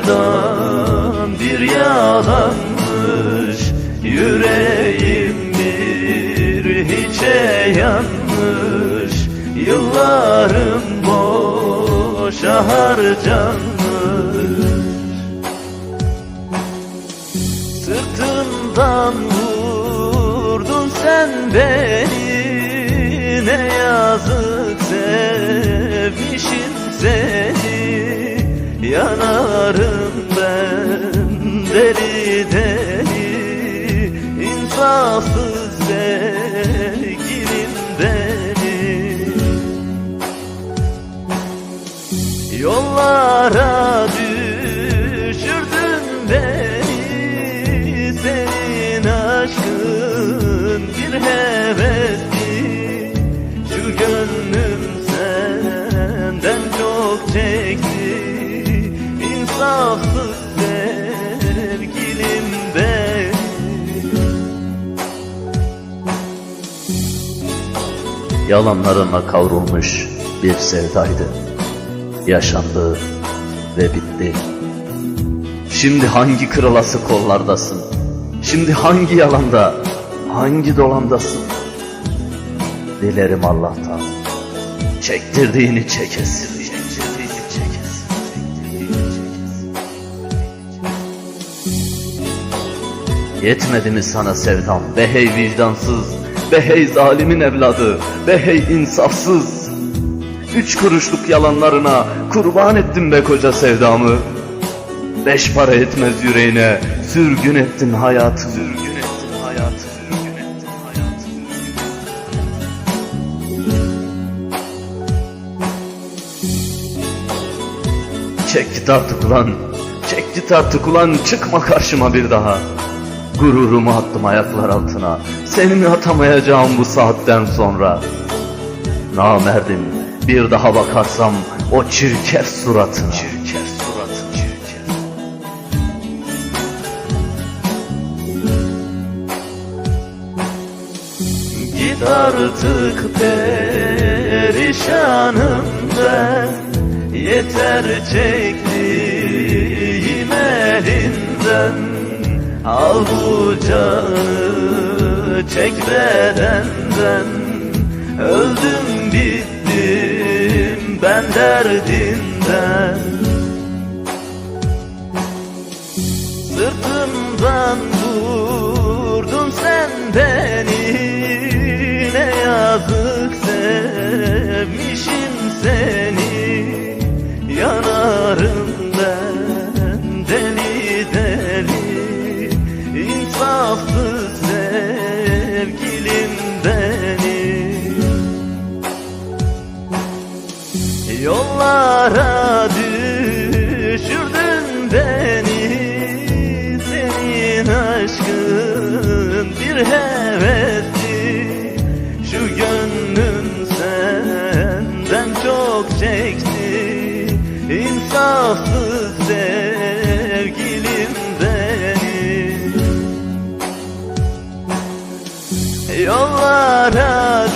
sevdan bir yalanmış Yüreğim bir hiçe yanmış. Yıllarım boşa harcanmış. Sırtımdan vurdun sen beni Ne yazık sevmişim seni benim Yollara düşürdün beni Senin aşkın bir hevetti Şu gönlüm senden çok çekti İnsafsız Yalanlarına kavrulmuş bir sevdaydı. Yaşandı ve bitti. Şimdi hangi kırılası kollardasın? Şimdi hangi yalanda, hangi dolandasın? Dilerim Allah'tan çektirdiğini çekesin. Yetmedi mi sana sevdam be hey vicdansız Be hey zalimin evladı Be hey insafsız. Üç kuruşluk yalanlarına kurban ettim be koca sevdamı. Beş para etmez yüreğine sürgün ettin hayatı. Sürgün ettin hayatı Sürgün ettin hayatı. Çek git artık ulan Çek git artık ulan çıkma karşıma bir daha Gururumu attım ayaklar altına. Seni atamayacağım bu saatten sonra. Namerdim bir daha bakarsam o çirkef suratına. Çirkef suratına çirkef. Git artık perişanım ben Yeter çektiğim elinden Al bu canı çek bedenden Öldüm bittim ben derdinden. Sırtımdan vurdun sen beni Ne yazık sevmişim seni. Yanarım Yollara düşürdün beni Senin aşkın bir hevetti Şu gönlüm senden çok çekti İnsafsız sevgilim benim. Yollara